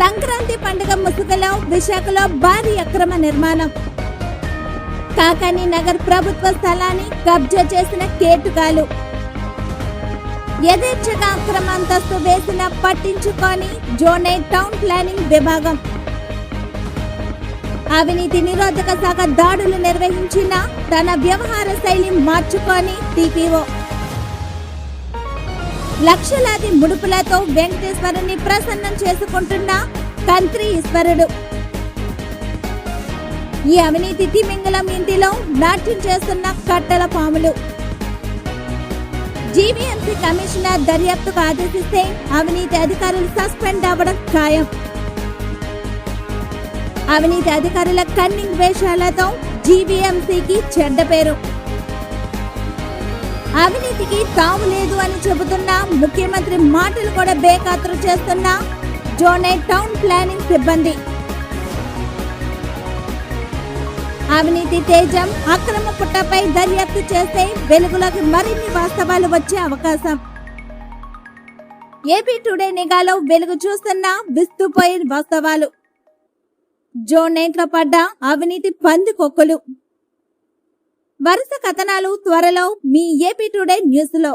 సంక్రాంతి పండుగ ముసుగులో విశాఖలో భారీ అక్రమ నిర్మాణం. కాకాని నగర్ ప్రభుత్వ స్థలాన్ని కబ్జా చేసిన కేటుకాలు. యథేచ్ఛగా అక్రమ అంతస్తు వేసిన పట్టించుకొని జోనై టౌన్ ప్లానింగ్ విభాగం. అవినీతి నిరోధక శాఖ దాడులు నిర్వహించిన తన వ్యవహార శైలి మార్చుకొని టీపీఓ. లక్షలాది ముడుపులతో వెంకటేశ్వరుని ప్రసన్నం చేసుకుంటున్న కంత్రి ఈశ్వరుడు. ఈ అవినీతి తిమింగలం ఇంటిలో నాట్యం చేస్తున్న కట్టల పాములు. జీవీఎంసీ కమిషనర్ దర్యాప్తుకు ఆదేశిస్తే అవినీతి అధికారులు సస్పెండ్ అవ్వడం ఖాయం. అవినీతి అధికారుల కన్నింగ్ వేషాలతో జీవీఎంసీకి చెడ్డ పేరు. అవినీతికి తాము లేదు అని చెబుతున్న ముఖ్యమంత్రి మాటలు కూడా బేఖాతరు చేస్తున్న జోనే టౌన్ ప్లానింగ్ సిబ్బంది. అవినీతి తేజం అక్రమ పుట్టపై దర్యాప్తు చేస్తే వెలుగులోకి మరిన్ని వాస్తవాలు వచ్చే అవకాశం. ఏపీ టుడే నిఘాలో వెలుగు చూస్తున్న విస్తుపోయిన వాస్తవాలు. జోన్ నైట్లో పడ్డ అవినీతి పందికొక్కులు. వరుస కథనాలు త్వరలో మీ ఏపీ టుడే న్యూస్లో